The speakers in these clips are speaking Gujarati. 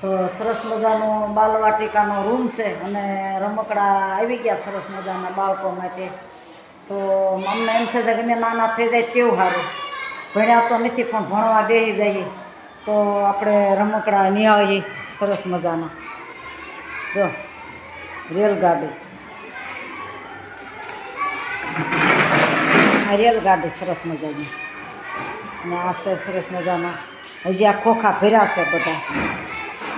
તો સરસ મજાનો બાલવાટિકાનો રૂમ છે અને રમકડા આવી ગયા સરસ મજાના બાળકો માટે. તો અમને એમ થશે કે નાના થઈ જાય તેવું સારું. ભણ્યા તો નથી પણ ભણવા બેસી જઈએ. તો આપણે રમકડા નિહાળીએ સરસ મજાના. જો, રેલગાડી. આ રેલગાડી સરસ મજાની. અને આ છે સરસ મજાના. હજી આ ખોખા ભર્યા છે બધા.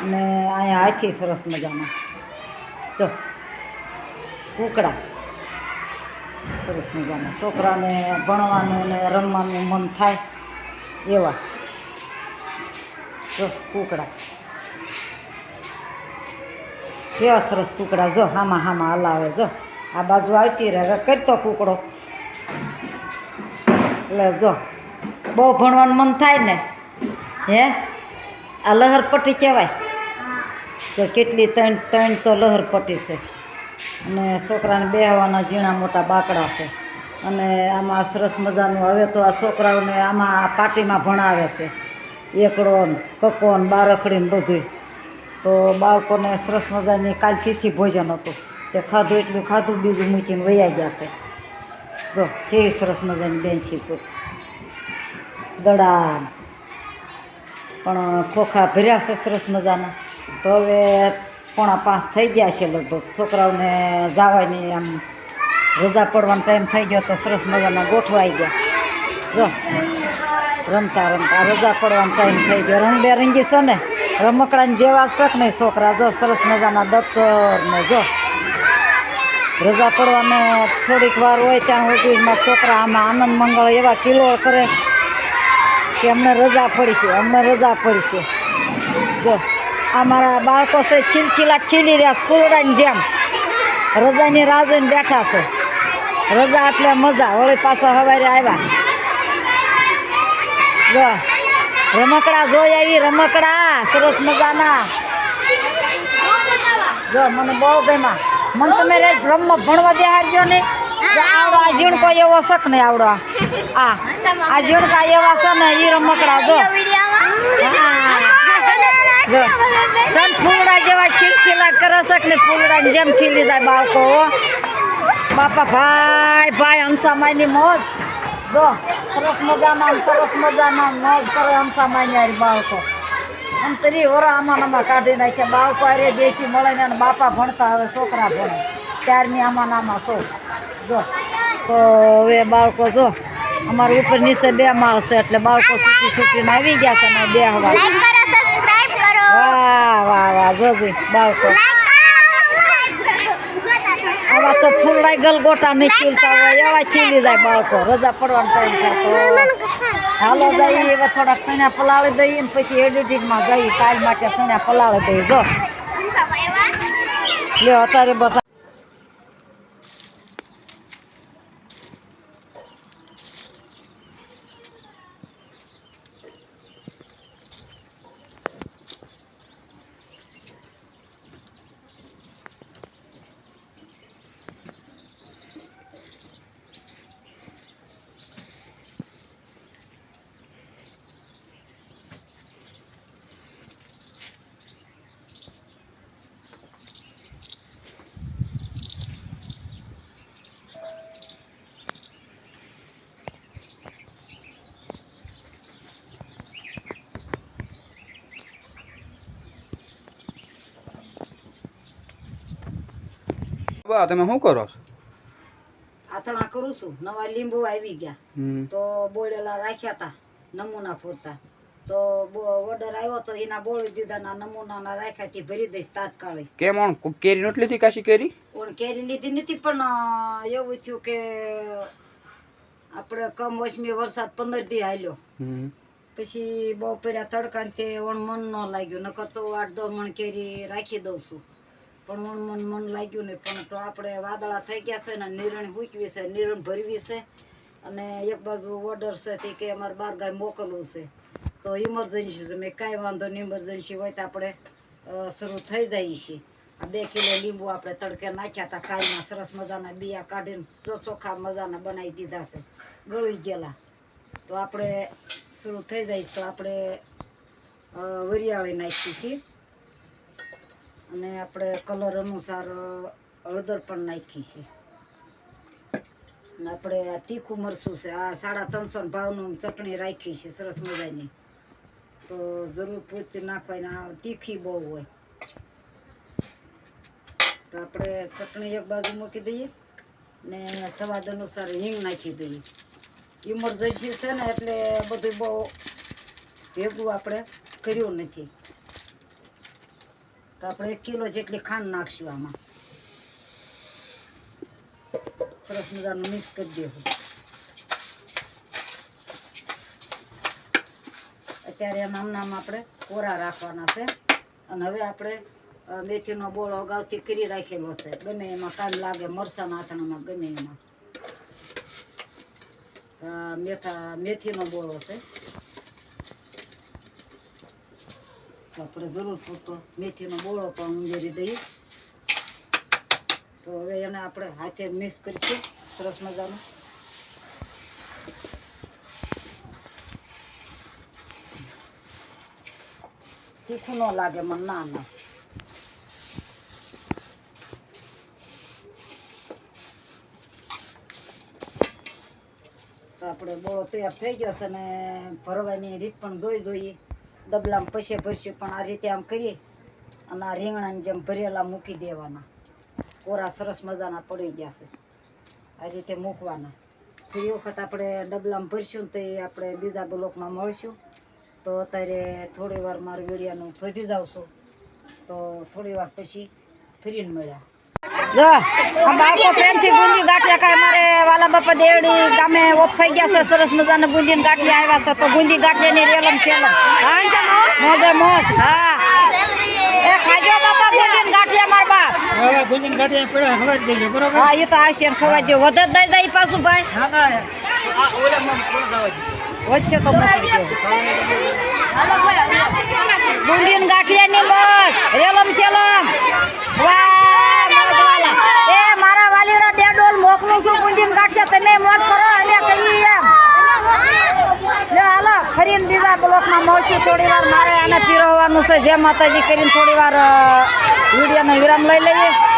અને અહીંયા હાથી સરસ મજાના. જો, કૂકડા. સરસ મજાના. છોકરાને ભણવાનું ને રમવાનું મન થાય એવા. જો, કૂકડા. કેવા સરસ કૂકડા. જો, હામાં હામાં હલાવે. જો, આ બાજુ આવતી રહે. કરતો કૂકડો. એટલે જો, બહુ ભણવાનું મન થાય ને. હે? આ લહરપટ્ટી કહેવાય. તો કેટલી ત્રણ ત્રણ તો લહરપટ્ટી છે. અને છોકરાને બેહવાના ઝીણા મોટા બાકડા છે. અને આમાં સરસ મજાનું, હવે તો આ છોકરાઓને આમાં આ પાર્ટીમાં ભણાવે છે. એકડો ને કક્કો બારખડી ને બધું તો બાળકોને સરસ મજાની કાલ તિથિ ભોજન હતું. તે ખાધું એટલું ખાધું, બીજું મૂકીને વૈયા ગયા છે. જો, કેવી સરસ મજાની બેન્ચી છે. દડા. પણ ખોખા ભર્યા છે સરસ મજાના. તો હવે પોણા પાંચ થઈ ગયા છે લગભગ. છોકરાઓને જવાની આમ રજા પડવાનો ટાઈમ થઈ ગયો તો સરસ મજાના ગોઠવાઈ ગયા. જો, રમતા રમતા રજા પડવાનો ટાઈમ થઈ ગયો. રંગબેરંગી છે ને? રમકડાને જેવા શક નહીં છોકરા? જો, સરસ મજાના દફતર ને જો. રજા પડવાનો થોડીક વાર હોય ત્યાં સુધીમાં છોકરા આમાં આનંદ મંગળ એવા કિલો કરે કે અમને રજા પડી છે, અમને રજા પડી છે. જો. આ મારા બાળકો છે ખીલખીલા ખીલી રહ્યા ફૂલડાની જેમ. રજાની રાહ જોઈને બેઠા છે. રજા એટલે મજા વળી પાછા સવારે આવ્યા. જો રમકડા જોઈ આવી રમકડા સરસ મજાના. જો મને બહુ ગમ્યા. મને તમે રે ભણવા બેહાડજો ને? તો આવડો આ ઝીણકો એવો શક નહીં આવડો. આ આ જીણકા એવા છે ને એ રમકડા જો. હા. જો ચલ ફૂલડા જેવા ખીલખીલા કરે છે કે નહીં, ફૂલડાની જેમ ખીલી જાય બાળકો. બાપા, ભાઈ ભાઈ હંસામાયની મોજ. જો, સરસ મજાના ને સરસ મજાના મોજ કરે હંસામાયની હારી બાળકો. આમ તરી ઓરા આમાં આમાં કાઢી નાખ્યા. બાળકો અરે બેસી મળે ને અને બાપા ભણતા હવે છોકરા ભણે. ત્યારની આમાં આમાં સો. જો, તો હવે બાળકો, જો, અમારે ઉપર નીચે બે માળ છે એટલે બાળકો છૂટી છૂટીને આવી ગયા છે ને બે હવા લાઈક કરો સબસ્ક્રાઇબ કરો વાહ વાહ વાહ જોજી બાળકો આવા તો ફૂલડાય ગલગોટા નહીં ખીલતા હોય એવા ખીલી જાય બાળકો રજા પડવાનો ટાઈમ થતો હાલો દઈ એવા થોડાક સણ્યા પલાળી દઈએ ને પછી એડિટિંગમાં ગઈ કાલ માટે સણ્યા પલાળી દઈએ જો. લ્યો અત્યારે બસ બા તમે શું કરો છો? આથણા કરું છું. નવા લીંબુ આવી ગયા. તો બોળેલા રાખ્યા હતા નમૂના પૂરતા તો ઓર્ડર આવ્યો તો એના બોળી દીધા ના નમૂનાના રાખ્યા થી ભરી દઈશ તાત્કાલિક. કેમ ઓણ કેરી નોટ લીધી કાશી કેરી? ઓણ કેરી લીધી નથી પણ એવું થયું કે આપણે કમોસમી વરસાદ પંદર દી હાલ્યો. પછી બહુ પડ્યા તડકા તે ઓણ મન ન લાગ્યું. નકર તો આઠ દસ મણ કેરી રાખી દઉં છું. પણ મન મન મન લાગ્યું નહીં પણ તો આપણે વાદળા થઈ ગયા છે ને, નિરણ હુંકવી છે, નિરણ ભરવી છે. અને એક બાજુ ઓર્ડર છે કે અમારે બાર ગાય મોકલવું છે. તો ઇમરજન્સી છે, મેં કાંઈ વાંધો નહીં ઇમરજન્સી હોય તો આપણે શરૂ થઈ જઈએ છીએ આ બે કિલો લીંબુ આપણે તડકે નાખ્યા હતા કાયમાં સરસ મજાના બિયા કાઢીને ચોખા મજાના બનાવી દીધા છે, ગળી ગયેલા. તો આપણે શરૂ થઈ જાય તો આપણે વરિયાળી નાખીએ છીએ. અને આપણે કલર અનુસાર હળદર પણ નાખી છે. અને આપણે આ તીખું મરચું છે, આ સાડા ત્રણસો ભાવનું ચટણી રાખી છે, સરસ મજાની. તો જરૂર પૂરતી નાખવાની આ તીખી બહુ હોય. તો આપણે ચટણી એક બાજુ મૂકી દઈએ ને સ્વાદ અનુસાર હિંગ નાખી દઈએ. ઇમરજન્સી છે ને એટલે બધું બહુ ભેગું આપણે કર્યું નથી. તો આપણે એક કિલો જેટલી ખાંડ નાખશું આમાં. સરસ મજાનું મિક્સ કરી દેવું. અત્યારે એમ આમ આપણે કોરા રાખવાના છે. અને હવે આપણે મેથીનો બોળ અગાઉથી કરી રાખેલો છે. ગમે એમાં કાન લાગે મરચાં નાથણામાં ગમે એમાં. મેથા, મેથીનો બોળો છે. તો આપણે જરૂર પૂરતો મેથીનો બોળો પણ ઉમેરી દઈએ. તો હવે એને આપણે હાથે મિક્સ કરીશું. સરસ મજાનું. તીખું ન લાગે, મને ના ના. આપણે બોળો તૈયાર થઈ ગયો છે અને ભરવાની રીત પણ જોઈ જોઈએ. ડબલામાં પૈસે ભરશું, પણ આ રીતે આમ કરીએ અને આ રીંગણાની જેમ ભરેલા મૂકી દેવાના. કોરા સરસ મજાના પડી ગયા છે. આ રીતે મૂકવાના. ફરી વખત આપણે ડબલામાં ભરશું તો એ આપણે બીજા બ્લોકમાં મળશું. તો અત્યારે થોડી વાર મારું વિડીયાનું થોભી જાઉં તો થોડી વાર પછી ફરીને મળ્યા. જો આ બાળકો પ્રેમથી બુંદી ગાંઠિયા ખાય. મારે વાલા બાપા દેવડી ગામે ઓફ થઈ ગયા છે સરસ મજાના બુંદી ગાંઠિયા આવ્યા છે. તો બુંદી ગાંઠિયાની રેલમ સેલમ મોજે મોજ હા. એ ખાજો બાપા બુંદી ગાંઠિયા માર બાપ હવે ગુંજીન ગાંઠિયા પડ્યા ખબર દેજો બરોબર? હા એ તો આવશે ને ખવાય જો વધે દઈ દઈ પાછું ભાઈ. હા વચ્ચે તો બુંદીન ગાંઠિયાની મોજ. રેલમ શેલમ વાહ મોજ વાલા એ મારા વાલીડા બે ડોલ મોકલું છું બુંદીન ગાંઠિયા હાલો, ફરીને બીજા બ્લોકમાં મળશું. થોડી વાર મારે આને પીરવવાનું છે. જે માતાજી કરીને થોડી વાર વિડીયોનો વિરામ લઈ લઈએ.